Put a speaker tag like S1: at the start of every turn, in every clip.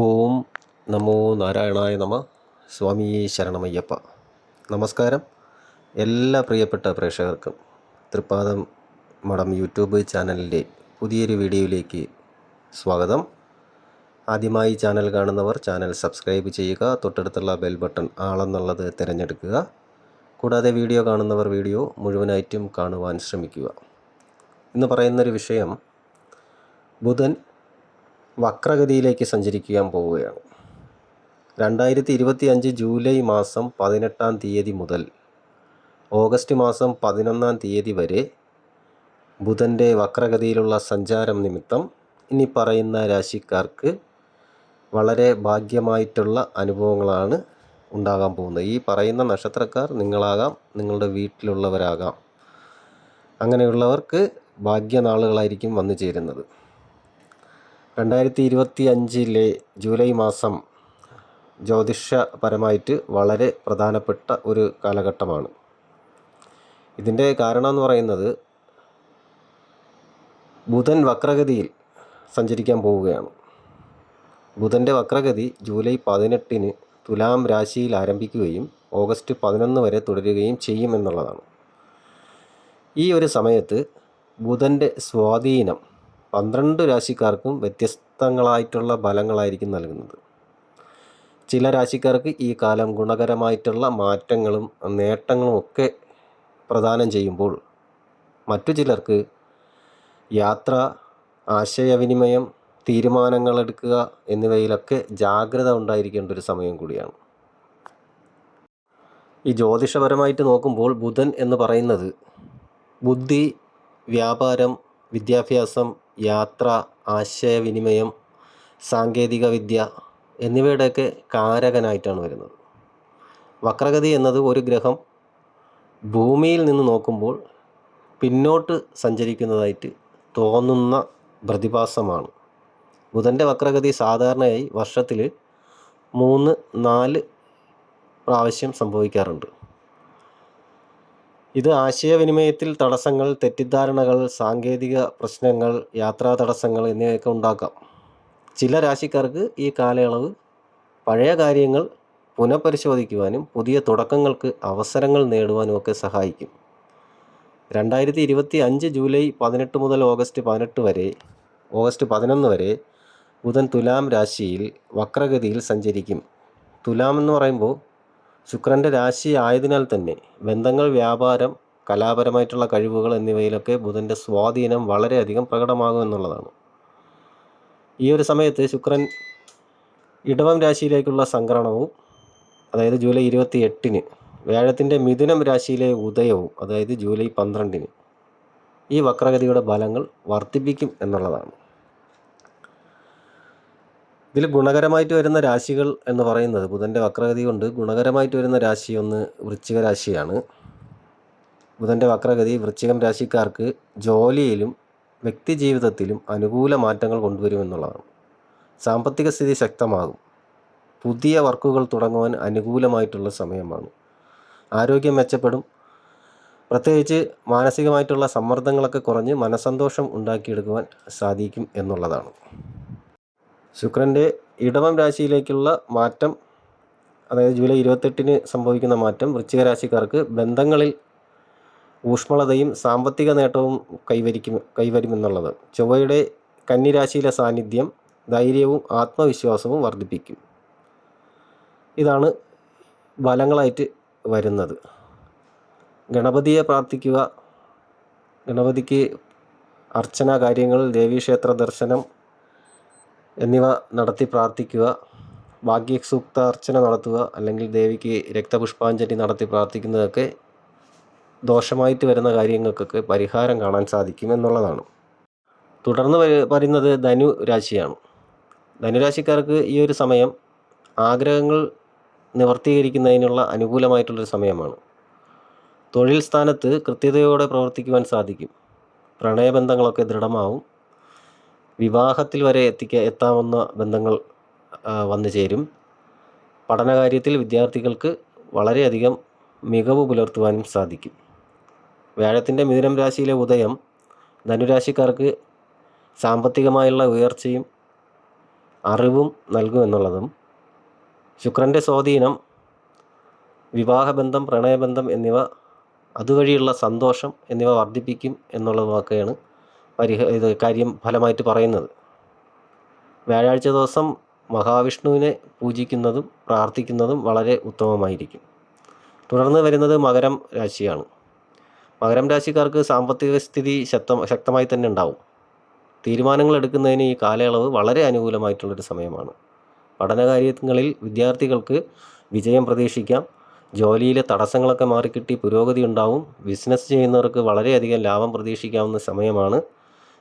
S1: ഓം നമോ നാരായണായ നമ. സ്വാമി ശരണമയ്യപ്പ. നമസ്കാരം. എല്ലാ പ്രിയപ്പെട്ട പ്രേക്ഷകർക്കും തൃപ്പാദം മഠം യൂട്യൂബ് ചാനലിന്റെ പുതിയൊരു വീഡിയോയിലേക്ക് സ്വാഗതം. ആദ്യമായി ചാനൽ കാണുന്നവർ ചാനൽ സബ്സ്ക്രൈബ് ചെയ്യുക തൊട്ടടുത്തുള്ള ബെൽ ബട്ടൺ ആളെന്നുള്ളത് തിരഞ്ഞെടുക്കുക. കൂടാതെ വീഡിയോ കാണുന്നവർ വീഡിയോ മുഴുവനായിട്ടും കാണുവാൻ ശ്രമിക്കുക. ഇന്ന് പറയുന്നൊരു വിഷയം ബുധൻ വക്രഗതിയിലേക്ക് സഞ്ചരിക്കാൻ പോവുകയാണ്. രണ്ടായിരത്തി ഇരുപത്തി അഞ്ച് ജൂലൈ മാസം പതിനെട്ടാം തീയതി മുതൽ ഓഗസ്റ്റ് മാസം പതിനൊന്നാം തീയതി വരെ ബുധന്റെ വക്രഗതിയിലുള്ള സഞ്ചാരം നിമിത്തം ഇനി പറയുന്ന രാശിക്കാർക്ക് വളരെ ഭാഗ്യമായിട്ടുള്ള അനുഭവങ്ങളാണ് ഉണ്ടാകാൻ പോകുന്നത്. ഈ പറയുന്ന നക്ഷത്രക്കാർ നിങ്ങളാകാം നിങ്ങളുടെ വീട്ടിലുള്ളവരാകാം. അങ്ങനെയുള്ളവർക്ക് ഭാഗ്യനാളുകളായിരിക്കും വന്നു ചേരുന്നത്. രണ്ടായിരത്തി ഇരുപത്തി അഞ്ചിലെ ജൂലൈ മാസം ജ്യോതിഷപരമായിട്ട് വളരെ പ്രധാനപ്പെട്ട ഒരു കാലഘട്ടമാണ്. ഇതിന്റെ കാരണം എന്ന് പറയുന്നത് ബുധൻ വക്രഗതിയിൽ സഞ്ചരിക്കാൻ പോവുകയാണ്. ബുധന്റെ വക്രഗതി ജൂലൈ പതിനെട്ടിന് തുലാം രാശിയിൽ ആരംഭിക്കുകയും ഓഗസ്റ്റ് പതിനൊന്ന് വരെ തുടരുകയും ചെയ്യുമെന്നുള്ളതാണ് ഈ ഒരു സമയത്ത് ബുധന്റെ സ്വാധീനം പന്ത്രണ്ട് രാശിക്കാർക്കും വ്യത്യസ്തങ്ങളായിട്ടുള്ള ഫലങ്ങളായിരിക്കും നൽകുന്നത്. ചില രാശിക്കാർക്ക് ഈ കാലം ഗുണകരമായിട്ടുള്ള മാറ്റങ്ങളും നേട്ടങ്ങളും ഒക്കെ പ്രദാനം ചെയ്യുമ്പോൾ മറ്റു ചിലർക്ക് യാത്ര ആശയവിനിമയം തീരുമാനങ്ങൾ എടുക്കുക എന്നിവയിലൊക്കെ ജാഗ്രത ഉണ്ടായിരിക്കേണ്ട ഒരു സമയം കൂടിയാണ്. ഈ ജ്യോതിഷപരമായിട്ട് നോക്കുമ്പോൾ ബുധൻ എന്ന് പറയുന്നത് ബുദ്ധി വ്യാപാരം വിദ്യാഭ്യാസം യാത്ര ആശയവിനിമയം സാങ്കേതികവിദ്യ എന്നിവയുടെയൊക്കെ കാരകനായിട്ടാണ് വരുന്നത്. വക്രഗതി എന്നത് ഒരു ഗ്രഹം ഭൂമിയിൽ നിന്ന് നോക്കുമ്പോൾ പിന്നോട്ട് സഞ്ചരിക്കുന്നതായിട്ട് തോന്നുന്ന പ്രതിഭാസമാണ്. ബുധന്റെ വക്രഗതി സാധാരണയായി വർഷത്തിൽ മൂന്ന് നാല് പ്രാവശ്യം സംഭവിക്കാറുണ്ട്. ഇത് ആശയവിനിമയത്തിൽ തടസ്സങ്ങൾ തെറ്റിദ്ധാരണകൾ സാങ്കേതിക പ്രശ്നങ്ങൾ യാത്രാ തടസ്സങ്ങൾ എന്നിവയൊക്കെ ഉണ്ടാക്കാം. ചില രാശിക്കാർക്ക് ഈ കാലയളവ് പഴയ കാര്യങ്ങൾ പുനഃപരിശോധിക്കുവാനും പുതിയ തുടക്കങ്ങൾക്ക് അവസരങ്ങൾ നേടുവാനും ഒക്കെ സഹായിക്കും. രണ്ടായിരത്തി ഇരുപത്തി അഞ്ച് ജൂലൈ പതിനെട്ട് മുതൽ ഓഗസ്റ്റ് പതിനെട്ട് വരെ ഓഗസ്റ്റ് പതിനൊന്ന് വരെ ബുധൻ തുലാം രാശിയിൽ വക്രഗതിയിൽ സഞ്ചരിക്കും. തുലാം എന്ന് പറയുമ്പോൾ ശുക്രന്റെ രാശി ആയതിനാൽ തന്നെ ബന്ധങ്ങൾ വ്യാപാരം കലാപരമായിട്ടുള്ള കഴിവുകൾ എന്നിവയിലൊക്കെ ബുധന്റെ സ്വാധീനം വളരെയധികം പ്രകടമാകും എന്നുള്ളതാണ്. ഈ ഒരു സമയത്ത് ശുക്രൻ ഇടവം രാശിയിലേക്കുള്ള സംക്രമണവും അതായത് ജൂലൈ ഇരുപത്തി എട്ടിന് വ്യാഴത്തിന്റെ മിഥുനം രാശിയിലെ ഉദയവും അതായത് ജൂലൈ പന്ത്രണ്ടിന് ഈ വക്രഗതിയുടെ ബലങ്ങൾ വർദ്ധിപ്പിക്കും എന്നുള്ളതാണ്. ഇതിൽ ഗുണകരമായിട്ട് വരുന്ന രാശികൾ എന്ന് പറയുന്നത് ബുധന്റെ വക്രഗതി കൊണ്ട് ഗുണകരമായിട്ട് വരുന്ന രാശി ഒന്ന് വൃശ്ചിക രാശിയാണ്. ബുധന്റെ വക്രഗതി വൃശ്ചികം രാശിക്കാർക്ക് ജോലിയിലും വ്യക്തി ജീവിതത്തിലും അനുകൂല മാറ്റങ്ങൾ കൊണ്ടുവരുമെന്നുള്ളതാണ് സാമ്പത്തിക സ്ഥിതി ശക്തമാകും. പുതിയ വർക്കുകൾ തുടങ്ങുവാൻ അനുകൂലമായിട്ടുള്ള സമയമാണ്. ആരോഗ്യം മെച്ചപ്പെടും. പ്രത്യേകിച്ച് മാനസികമായിട്ടുള്ള സമ്മർദ്ദങ്ങളൊക്കെ കുറഞ്ഞ് മനസന്തോഷം ഉണ്ടാക്കിയെടുക്കുവാൻ സാധിക്കും എന്നുള്ളതാണ്. ശുക്രന്റെ ഇടവം രാശിയിലേക്കുള്ള മാറ്റം അതായത് ജൂലൈ ഇരുപത്തെട്ടിന് സംഭവിക്കുന്ന മാറ്റം വൃശ്ചിക രാശിക്കാർക്ക് ബന്ധങ്ങളിൽ ഊഷ്മളതയും സാമ്പത്തിക നേട്ടവും കൈവരിക്കും കൈവരുമെന്നുള്ളത്. ചൊവ്വയുടെ കന്നിരാശിയിലെ സാന്നിധ്യം ധൈര്യവും ആത്മവിശ്വാസവും വർദ്ധിപ്പിക്കും. ഇതാണ് ഫലങ്ങളായിട്ട് വരുന്നത്. ഗണപതിയെ പ്രാർത്ഥിക്കുക ഗണപതിക്ക് അർച്ചന കാര്യങ്ങൾ ദേവീക്ഷേത്ര ദർശനം എന്നിവ നടത്തി പ്രാർത്ഥിക്കുക. ഭാഗ്യസൂക്ത അർച്ചന നടത്തുക. അല്ലെങ്കിൽ ദേവിക്ക് രക്തപുഷ്പാഞ്ജലി നടത്തി പ്രാർത്ഥിക്കുന്നതൊക്കെ ദോഷമായിട്ട് വരുന്ന കാര്യങ്ങൾക്കൊക്കെ പരിഹാരം കാണാൻ സാധിക്കും എന്നുള്ളതാണ്. തുടർന്ന് പറയുന്നത് ധനു രാശിയാണ്. ധനുരാശിക്കാർക്ക് ഈ ഒരു സമയം ആഗ്രഹങ്ങൾ നിവർത്തീകരിക്കുന്നതിനുള്ള അനുകൂലമായിട്ടുള്ളൊരു സമയമാണ്. തൊഴിൽ സ്ഥാനത്ത് കൃത്യതയോടെ പ്രവർത്തിക്കുവാൻ സാധിക്കും. പ്രണയബന്ധങ്ങളൊക്കെ ദൃഢമാവും. വിവാഹത്തിൽ വരെ എത്തിക്ക എത്താവുന്ന ബന്ധങ്ങൾ വന്നു ചേരും. പഠനകാര്യത്തിൽ വിദ്യാർത്ഥികൾക്ക് വളരെയധികം മികവ് പുലർത്തുവാനും സാധിക്കും. വ്യാഴത്തിന്റെ മിഥുനം രാശിയിലെ ഉദയം ധനുരാശിക്കാർക്ക് സാമ്പത്തികമായുള്ള ഉയർച്ചയും അറിവും നൽകുമെന്നുള്ളതും ശുക്രന്റെ സ്വാധീനം വിവാഹബന്ധം പ്രണയബന്ധം എന്നിവ അതുവഴിയുള്ള സന്തോഷം എന്നിവ വർദ്ധിപ്പിക്കും എന്നുള്ളതൊക്കെയാണ് പരിഹ ഇത് കാര്യം ഫലമായിട്ട് പറയുന്നത്. വ്യാഴാഴ്ച ദിവസം മഹാവിഷ്ണുവിനെ പൂജിക്കുന്നതും പ്രാർത്ഥിക്കുന്നതും വളരെ ഉത്തമമായിരിക്കും. തുടർന്ന് വരുന്നത് മകരം രാശിയാണ്. മകരം രാശിക്കാർക്ക് സാമ്പത്തിക സ്ഥിതി ശക്ത ശക്തമായി തന്നെ ഉണ്ടാവും. തീരുമാനങ്ങൾ എടുക്കുന്നതിന് ഈ കാലയളവ് വളരെ അനുകൂലമായിട്ടുള്ളൊരു സമയമാണ്. പഠനകാര്യങ്ങളിൽ വിദ്യാർത്ഥികൾക്ക് വിജയം പ്രതീക്ഷിക്കാം. ജോലിയിലെ തടസ്സങ്ങളൊക്കെ മാറിക്കിട്ടി പുരോഗതി ഉണ്ടാവും. ബിസിനസ് ചെയ്യുന്നവർക്ക് വളരെയധികം ലാഭം പ്രതീക്ഷിക്കാവുന്ന സമയമാണ്.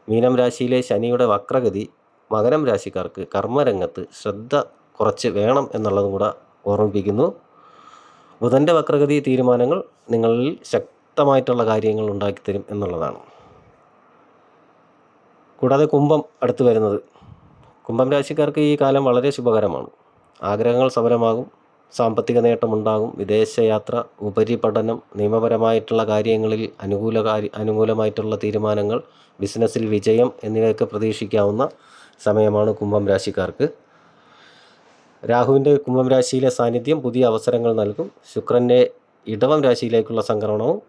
S1: മീനം രാശിയിലെ ശനിയുടെ വക്രഗതി മകരം രാശിക്കാർക്ക് കർമ്മരംഗത്ത് ശ്രദ്ധ കുറച്ച് വേണം എന്നുള്ളതും കൂടെ ഓർമ്മിപ്പിക്കുന്നു. ബുധന്റെ വക്രഗതി തീരുമാനങ്ങൾ നിങ്ങളിൽ ശക്തമായിട്ടുള്ള കാര്യങ്ങൾ ഉണ്ടാക്കിത്തരും എന്നുള്ളതാണ്. കൂടാതെ കുംഭം അടുത്ത് വരുന്നത്. കുംഭം രാശിക്കാർക്ക് ഈ കാലം വളരെ ശുഭകരമാണ്. ആഗ്രഹങ്ങൾ സഫലമാകും സാമ്പത്തിക നേട്ടമുണ്ടാകും. വിദേശയാത്ര ഉപരിപഠനം നിയമപരമായിട്ടുള്ള കാര്യങ്ങളിൽ അനുകൂല കാര്യ അനുകൂലമായിട്ടുള്ള തീരുമാനങ്ങൾ ബിസിനസ്സിൽ വിജയം എന്നിവയൊക്കെ പ്രതീക്ഷിക്കാവുന്ന സമയമാണ് കുംഭം രാശിക്കാർക്ക്. രാഹുവിന്റെ കുംഭം രാശിയിലെ സാന്നിധ്യം പുതിയ അവസരങ്ങൾ നൽകും. ശുക്രന്റെ ഇടവം രാശിയിലേക്കുള്ള സംക്രമണവും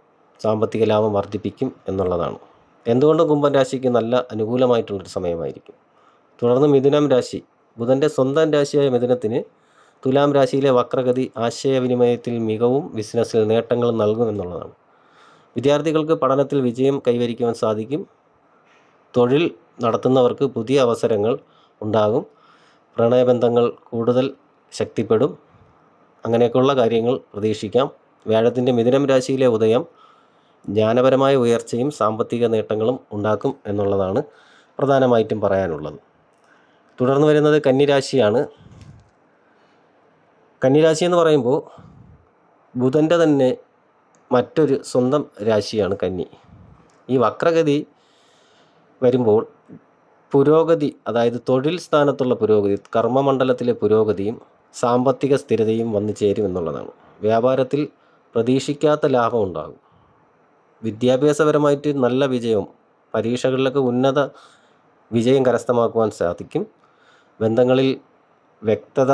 S1: സാമ്പത്തിക ലാഭം വർദ്ധിപ്പിക്കും എന്നുള്ളതാണ്. എന്തുകൊണ്ടും കുംഭം രാശിക്ക് നല്ല അനുകൂലമായിട്ടുള്ളൊരു സമയമായിരിക്കും. തുടർന്ന് മിഥുനം രാശി. ബുധന്റെ സ്വന്തം രാശിയായ മിഥുനത്തിന് തുലാം രാശിയിലെ വക്രഗതി ആശയവിനിമയത്തിൽ മികവും ബിസിനസ്സിൽ നേട്ടങ്ങളും നൽകുമെന്നുള്ളതാണ്. വിദ്യാർത്ഥികൾക്ക് പഠനത്തിൽ വിജയം കൈവരിക്കുവാൻ സാധിക്കും. തൊഴിൽ നടത്തുന്നവർക്ക് പുതിയ അവസരങ്ങൾ ഉണ്ടാകും. പ്രണയബന്ധങ്ങൾ കൂടുതൽ ശക്തിപ്പെടും. അങ്ങനെയൊക്കെയുള്ള കാര്യങ്ങൾ പ്രതീക്ഷിക്കാം. വ്യാഴത്തിന്റെ മിഥുനം രാശിയിലെ ഉദയം ജ്ഞാനപരമായ ഉയർച്ചയും സാമ്പത്തിക നേട്ടങ്ങളും ഉണ്ടാക്കും എന്നുള്ളതാണ് പ്രധാനമായിട്ടും പറയാനുള്ളത്. തുടർന്ന് വരുന്നത് കന്നിരാശിയാണ്. കന്നിരാശി എന്ന് പറയുമ്പോൾ ബുധന്റെ തന്നെ മറ്റൊരു സ്വന്തം രാശിയാണ് കന്നി. ഈ വക്രഗതി വരുമ്പോൾ പുരോഗതി അതായത് തൊഴിൽ സ്ഥാനത്തുള്ള പുരോഗതി കർമ്മമണ്ഡലത്തിലെ പുരോഗതിയും സാമ്പത്തിക സ്ഥിരതയും വന്നു ചേരും എന്നുള്ളതാണ്. വ്യാപാരത്തിൽ പ്രതീക്ഷിക്കാത്ത ലാഭം ഉണ്ടാകും. വിദ്യാഭ്യാസപരമായിട്ട് നല്ല വിജയവും പരീക്ഷകളിലൊക്കെ ഉന്നത വിജയം കരസ്ഥമാക്കുവാൻ സാധിക്കും. ബന്ധങ്ങളിൽ വ്യക്തത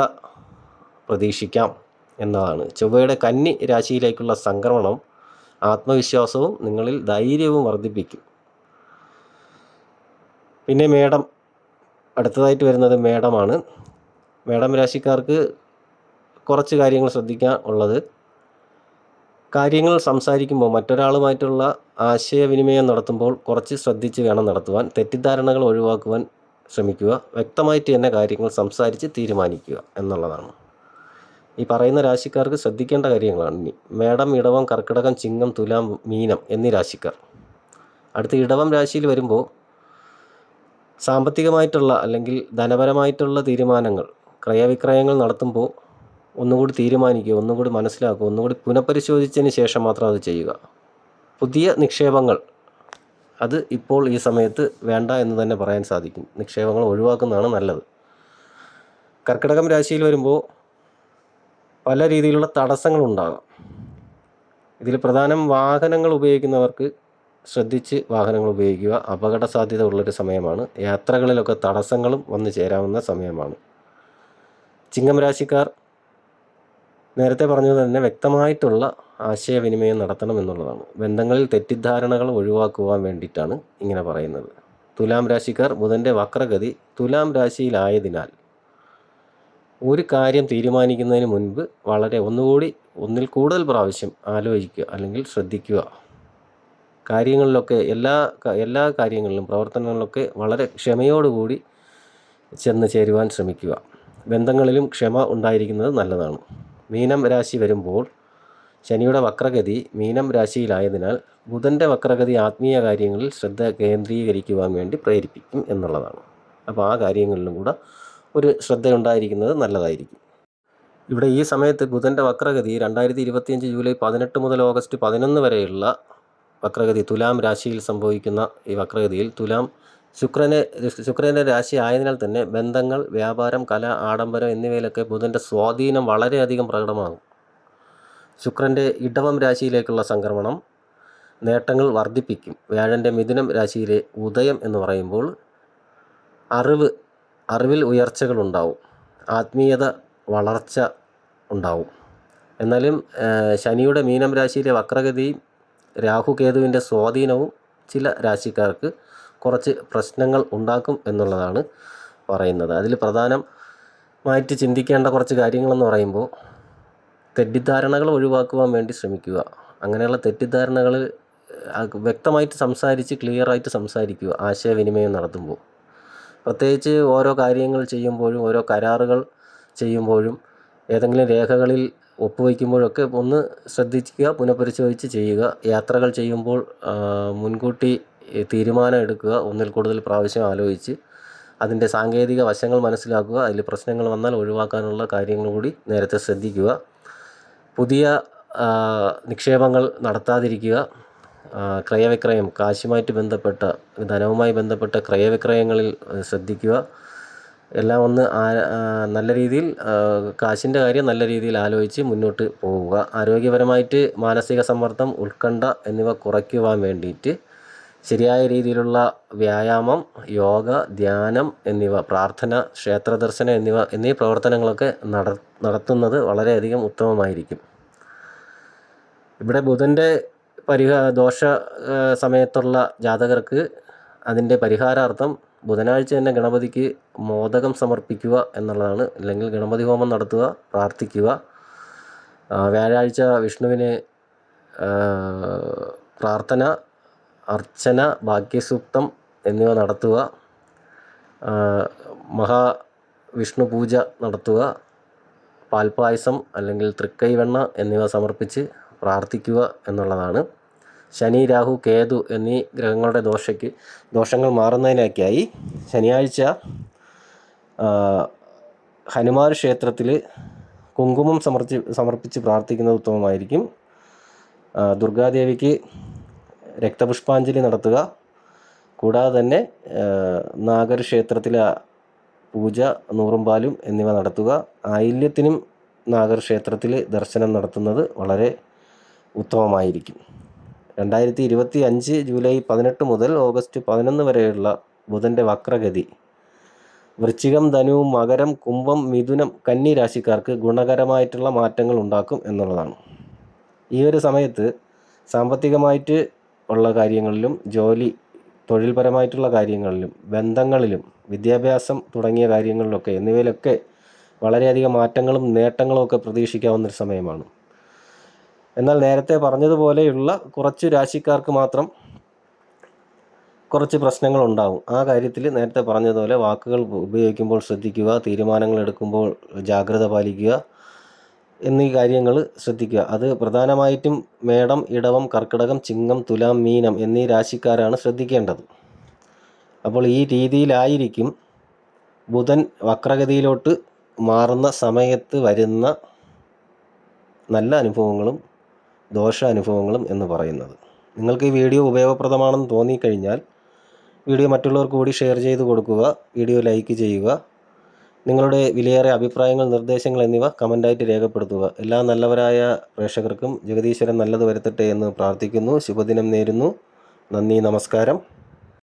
S1: പ്രതീക്ഷിക്കാം എന്നതാണ്. ചൊവ്വയുടെ കന്നി രാശിയിലേക്കുള്ള സംക്രമണം ആത്മവിശ്വാസവും നിങ്ങളിൽ ധൈര്യവും വർദ്ധിപ്പിക്കും. പിന്നെ മേടം അടുത്തതായിട്ട് വരുന്നത് മേടമാണ്. മേടം രാശിക്കാർക്ക് കുറച്ച് കാര്യങ്ങൾ ശ്രദ്ധിക്കാൻ ഉള്ളത്. കാര്യങ്ങൾ സംസാരിക്കുമ്പോൾ മറ്റൊരാളുമായിട്ടുള്ള ആശയവിനിമയം നടത്തുമ്പോൾ കുറച്ച് ശ്രദ്ധിച്ച് വേണം നടത്തുവാൻ തെറ്റിദ്ധാരണകൾ ഒഴിവാക്കുവാൻ ശ്രമിക്കുക വ്യക്തമായിട്ട് തന്നെ കാര്യങ്ങൾ സംസാരിച്ച് തീരുമാനിക്കുക എന്നുള്ളതാണ്. ഈ പറയുന്ന രാശിക്കാർക്ക് ശ്രദ്ധിക്കേണ്ട കാര്യങ്ങളാണ് ഇനി. മേടം ഇടവം കർക്കിടകം ചിങ്ങം തുലാം മീനം എന്നീ രാശിക്കാർ. അടുത്ത ഇടവം രാശിയിൽ വരുമ്പോൾ സാമ്പത്തികമായിട്ടുള്ള അല്ലെങ്കിൽ ധനപരമായിട്ടുള്ള തീരുമാനങ്ങൾ ക്രയവിക്രയങ്ങൾ നടത്തുമ്പോൾ ഒന്നുകൂടി തീരുമാനിക്കുക ഒന്നുകൂടി മനസ്സിലാക്കുക ഒന്നുകൂടി പുനഃപരിശോധിച്ചതിന് ശേഷം മാത്രം അത് ചെയ്യുക. പുതിയ നിക്ഷേപങ്ങൾ അത് ഇപ്പോൾ ഈ സമയത്ത് വേണ്ട എന്ന് തന്നെ പറയാൻ സാധിക്കും. നിക്ഷേപങ്ങൾ ഒഴിവാക്കുന്നതാണ് നല്ലത്. കർക്കിടകം രാശിയിൽ വരുമ്പോൾ പല രീതിയിലുള്ള തടസ്സങ്ങളുണ്ടാകാം. ഇതിൽ പ്രധാനം വാഹനങ്ങൾ ഉപയോഗിക്കുന്നവർക്ക് ശ്രദ്ധിച്ച് വാഹനങ്ങൾ ഉപയോഗിക്കുക അപകട സാധ്യത ഉള്ളൊരു സമയമാണ്. യാത്രകളിലൊക്കെ തടസ്സങ്ങളും വന്നു ചേരാവുന്ന സമയമാണ്. ചിങ്ങം രാശിക്കാർ നേരത്തെ പറഞ്ഞത് തന്നെ വ്യക്തമായിട്ടുള്ള ആശയവിനിമയം നടത്തണം എന്നുള്ളതാണ്. ബന്ധങ്ങളിൽ തെറ്റിദ്ധാരണകൾ ഒഴിവാക്കുവാൻ വേണ്ടിയിട്ടാണ് ഇങ്ങനെ പറയുന്നത്. തുലാം രാശിക്കാർ ബുധന്റെ വക്രഗതി തുലാം രാശിയിലായതിനാൽ ഒരു കാര്യം തീരുമാനിക്കുന്നതിന് മുൻപ് വളരെ ഒന്നുകൂടി ഒന്നിൽ കൂടുതൽ പ്രാവശ്യം ആലോചിക്കുക അല്ലെങ്കിൽ ശ്രദ്ധിക്കുക. കാര്യങ്ങളിലൊക്കെ എല്ലാ എല്ലാ കാര്യങ്ങളിലും പ്രവർത്തനങ്ങളിലൊക്കെ വളരെ ക്ഷമയോടുകൂടി ചെന്ന് ചേരുവാൻ ശ്രമിക്കുക. ബന്ധങ്ങളിലും ക്ഷമ ഉണ്ടായിരിക്കുന്നത് നല്ലതാണ്. മീനം രാശി വരുമ്പോൾ ശനിയുടെ വക്രഗതി മീനം രാശിയിലായതിനാൽ ബുധന്റെ വക്രഗതി ആത്മീയ കാര്യങ്ങളിൽ ശ്രദ്ധ കേന്ദ്രീകരിക്കുവാൻ വേണ്ടി പ്രേരിപ്പിക്കും എന്നുള്ളതാണ്. അപ്പോൾ ആ കാര്യങ്ങളിലും കൂടെ ഒരു ശ്രദ്ധ ഉണ്ടായിരിക്കുന്നത് നല്ലതായിരിക്കും. ഇവിടെ ഈ സമയത്ത് ബുധന്റെ വക്രഗതി രണ്ടായിരത്തി ഇരുപത്തിയഞ്ച് ജൂലൈ പതിനെട്ട് മുതൽ ഓഗസ്റ്റ് പതിനൊന്ന് വരെയുള്ള വക്രഗതി തുലാം രാശിയിൽ സംഭവിക്കുന്ന ഈ വക്രഗതിയിൽ തുലാം ശുക്രനെ ശുക്രന്റെ രാശി ആയതിനാൽ തന്നെ ബന്ധങ്ങൾ വ്യാപാരം കല ആഡംബരം എന്നിവയിലൊക്കെ ബുധന്റെ സ്വാധീനം വളരെയധികം പ്രകടമാകും. ശുക്രന്റെ ഇടവം രാശിയിലേക്കുള്ള സംക്രമണം നേട്ടങ്ങൾ വർദ്ധിപ്പിക്കും. വ്യാഴന്റെ മിഥുനം രാശിയിലെ ഉദയം എന്ന് പറയുമ്പോൾ അറിവ് അറിവിൽ ഉയർച്ചകളുണ്ടാവും. ആത്മീയത വളർച്ച ഉണ്ടാവും. എന്നാലും ശനിയുടെ മീനം രാശിയിലെ വക്രഗതിയും രാഹു കേതുവിന്റെ സ്വാധീനവും ചില രാശിക്കാർക്ക് കുറച്ച് പ്രശ്നങ്ങൾ ഉണ്ടാക്കും എന്നുള്ളതാണ് പറയുന്നത്. അതിൽ പ്രധാനമായിട്ട് ചിന്തിക്കേണ്ട കുറച്ച് കാര്യങ്ങളെന്ന് പറയുമ്പോൾ തെറ്റിദ്ധാരണകൾ ഒഴിവാക്കുവാൻ വേണ്ടി ശ്രമിക്കുക. അങ്ങനെയുള്ള തെറ്റിദ്ധാരണകൾ വ്യക്തമായിട്ട് സംസാരിച്ച് ക്ലിയറായിട്ട് സംസാരിക്കുക ആശയവിനിമയം നടത്തുമ്പോൾ. പ്രത്യേകിച്ച് ഓരോ കാര്യങ്ങൾ ചെയ്യുമ്പോഴും ഓരോ കരാറുകൾ ചെയ്യുമ്പോഴും ഏതെങ്കിലും രേഖകളിൽ ഒപ്പുവയ്ക്കുമ്പോഴൊക്കെ ഒന്ന് ശ്രദ്ധിക്കുക പുനഃപരിശോധിച്ച് ചെയ്യുക. യാത്രകൾ ചെയ്യുമ്പോൾ മുൻകൂട്ടി തീരുമാനം എടുക്കുക ഒന്നിൽ കൂടുതൽ പ്രാവശ്യം ആലോചിച്ച് അതിന്റെ സാങ്കേതിക വശങ്ങൾ മനസ്സിലാക്കുക അതിൽ പ്രശ്നങ്ങൾ വന്നാൽ ഒഴിവാക്കാനുള്ള കാര്യങ്ങൾ കൂടി നേരത്തെ ശ്രദ്ധിക്കുക. പുതിയ നിക്ഷേപങ്ങൾ നടത്താതിരിക്കുക. ക്രയവിക്രയം കാശുമായിട്ട് ബന്ധപ്പെട്ട ധനവുമായി ബന്ധപ്പെട്ട ക്രയവിക്രയങ്ങളിൽ ശ്രദ്ധിക്കുക. എല്ലാം ഒന്ന് നല്ല രീതിയിൽ കാശിന്റെ കാര്യം നല്ല രീതിയിൽ ആലോചിച്ച് മുന്നോട്ട് പോവുക. ആരോഗ്യപരമായിട്ട് മാനസിക സമ്മർദ്ദം ഉത്കണ്ഠ എന്നിവ കുറയ്ക്കുവാൻ വേണ്ടിയിട്ട് ശരിയായ രീതിയിലുള്ള വ്യായാമം യോഗ ധ്യാനം എന്നിവ പ്രാർത്ഥന ക്ഷേത്ര ദർശനം എന്നിവ എന്നീ പ്രവർത്തനങ്ങളൊക്കെ നട നടത്തുന്നത് വളരെയധികം ഉത്തമമായിരിക്കും. ഇവിടെ ബുധന്റെ പരിഹാ ദോഷ സമയത്തുള്ള ജാതകർക്ക് അതിന്റെ പരിഹാരാർത്ഥം ബുധനാഴ്ച തന്നെ ഗണപതിക്ക് മോദകം സമർപ്പിക്കുക എന്നുള്ളതാണ്. അല്ലെങ്കിൽ ഗണപതി ഹോമം നടത്തുക പ്രാർത്ഥിക്കുക. വ്യാഴാഴ്ച വിഷ്ണുവിന് പ്രാർത്ഥന അർച്ചന ഭാഗ്യസൂക്തം എന്നിവ നടത്തുക. മഹാവിഷ്ണു പൂജ നടത്തുക. പാൽപ്പായസം അല്ലെങ്കിൽ തൃക്കൈവെണ്ണ എന്നിവ സമർപ്പിച്ച് പ്രാർത്ഥിക്കുക എന്നുള്ളതാണ്. ശനി രാഹു കേതു എന്നീ ഗ്രഹങ്ങളുടെ ദോഷയ്ക്ക് ദോഷങ്ങൾ മാറുന്നതിനൊക്കെയായി ശനിയാഴ്ച ഹനുമാൻ ക്ഷേത്രത്തിൽ കുങ്കുമം സമർപ്പി സമർപ്പിച്ച് പ്രാർത്ഥിക്കുന്നത് ഉത്തമമായിരിക്കും ദുർഗാദേവിക്ക് രക്തപുഷ്പാഞ്ജലി നടത്തുക. കൂടാതെ തന്നെ നാഗർ ക്ഷേത്രത്തിലെ പൂജ നൂറും പാലും എന്നിവ നടത്തുക. ആയില്യത്തിനും നാഗർ ക്ഷേത്രത്തിൽ ദർശനം നടത്തുന്നത് വളരെ ഉത്തമമായിരിക്കും. രണ്ടായിരത്തി ഇരുപത്തി അഞ്ച് ജൂലൈ പതിനെട്ട് മുതൽ ഓഗസ്റ്റ് പതിനൊന്ന് വരെയുള്ള ബുധന്റെ വക്രഗതി. വൃശ്ചികം ധനു മകരം കുംഭം മിഥുനം കന്നി രാശിക്കാർക്ക് ഗുണകരമായിട്ടുള്ള മാറ്റങ്ങൾ ഉണ്ടാക്കും എന്നുള്ളതാണ്. ഈ ഒരു സമയത്ത് സാമ്പത്തികമായിട്ട് ഉള്ള കാര്യങ്ങളിലും ജോലി തൊഴിൽപരമായിട്ടുള്ള കാര്യങ്ങളിലും ബന്ധങ്ങളിലും വിദ്യാഭ്യാസം തുടങ്ങിയ കാര്യങ്ങളിലൊക്കെ എന്നിവയിലൊക്കെ വളരെയധികം മാറ്റങ്ങളും നേട്ടങ്ങളും ഒക്കെ പ്രതീക്ഷിക്കാവുന്നൊരു സമയമാണ്. എന്നാൽ നേരത്തെ പറഞ്ഞതുപോലെയുള്ള കുറച്ച് രാശിക്കാർക്ക് മാത്രം കുറച്ച് പ്രശ്നങ്ങൾ ഉണ്ടാകും ആ കാര്യത്തിൽ നേരത്തെ പറഞ്ഞതുപോലെ വാക്കുകൾ ഉപയോഗിക്കുമ്പോൾ ശ്രദ്ധിക്കുക തീരുമാനങ്ങൾ എടുക്കുമ്പോൾ ജാഗ്രത പാലിക്കുക എന്നീ കാര്യങ്ങൾ ശ്രദ്ധിക്കുക. അത് പ്രധാനമായിട്ടും മേടം ഇടവം കർക്കിടകം ചിങ്ങം തുലാം മീനം എന്നീ രാശിക്കാരാണ് ശ്രദ്ധിക്കേണ്ടത്. അപ്പോൾ ഈ രീതിയിലായിരിക്കും ബുധൻ വക്രഗതിയിലോട്ട് മാറുന്ന സമയത്ത് വരുന്ന നല്ല അനുഭവങ്ങളും ദോഷ അനുഭവങ്ങളും എന്ന് പറയുന്നത്. നിങ്ങൾക്ക് ഈ വീഡിയോ ഉപയോഗപ്രദമാണെന്ന് തോന്നിക്കഴിഞ്ഞാൽ വീഡിയോ മറ്റുള്ളവർക്ക് കൂടി ഷെയർ ചെയ്ത് കൊടുക്കുക വീഡിയോ ലൈക്ക് ചെയ്യുക നിങ്ങളുടെ വിലയേറെ അഭിപ്രായങ്ങൾ നിർദ്ദേശങ്ങൾ എന്നിവ കമന്റായിട്ട് രേഖപ്പെടുത്തുക. എല്ലാ നല്ലവരായ പ്രേക്ഷകർക്കും ജഗദീശ്വരൻ നല്ലത് വരുത്തട്ടെ എന്ന് പ്രാർത്ഥിക്കുന്നു. ശുഭദിനം നേരുന്നു. നന്ദി നമസ്കാരം.